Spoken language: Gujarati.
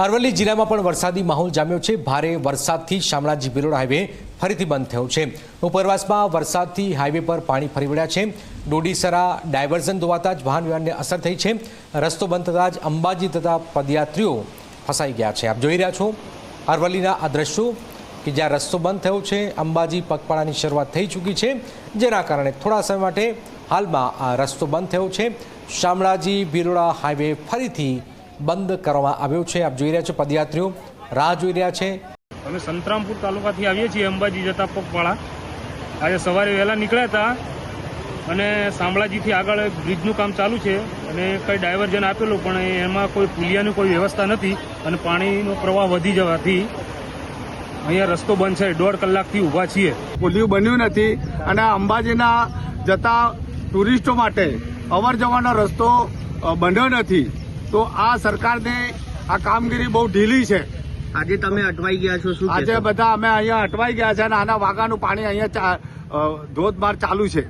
અરવલ્લી જિલ્લામાં પણ વરસાદી માહોલ જામ્યો છે. ભારે વરસાદથી શામળાજી ભિલોડ હાઈવે ફરીથી બંધ થયો છે. ઉપરવાસમાં વરસાદથી હાઈવે પર પાણી ફરી વળ્યા છે. ડોડીસરા ડાયવર્ઝન ધોવાતા જ વાહન વ્યવહારને અસર થઈ છે. રસ્તો બંધ થતાં જ અંબાજી તથા પદયાત્રીઓ ફસાઈ ગયા છે. આપ જોઈ રહ્યા છો અરવલ્લીના આ દ્રશ્યો કે જ્યાં રસ્તો બંધ થયો છે. અંબાજી પગપાળાની શરૂઆત થઈ ચૂકી છે. જેના કારણે થોડા સમય માટે હાલમાં આ રસ્તો બંધ થયો છે. શામળાજી ભિલોડા હાઈવે ફરીથી બંધ કરવામાં આવ્યો છે. આપ જોઈ રહ્યા છો પદયાત્રીઓ. રાહ જોઈ રહ્યા છે. અમે સંતરામપુર તાલુકાથી આવીએ છીએ અંબાજી જતા પગપાળા. આજે સવારે વહેલા નીકળ્યા હતા અને શામળાજીથી આગળ બ્રિજનું કામ ચાલુ છે અને કંઈ ડાયવર્ઝન આપેલું પણ એમાં કોઈ પુલિયાની કોઈ વ્યવસ્થા નથી અને પાણીનો પ્રવાહ વધી જવાથી અહીંયા રસ્તો બંધ છે. દોઢ કલાકથી ઊભા છીએ. પુલિયું બન્યું નથી અને અંબાજીના જતા ટુરિસ્ટો માટે અવર જવાનો રસ્તો અ, બન્યો નથી. તો આ સરકારને આ કામગીરી બહુ ઢીલી છે. આજે તમે અટવાઈ ગયા છો શું આજે બધા અમે અહીંયા અટવાઈ ગયા છે અને આના વાગાનું પાણી અહીંયા ધોધમાર ચાલુ છે.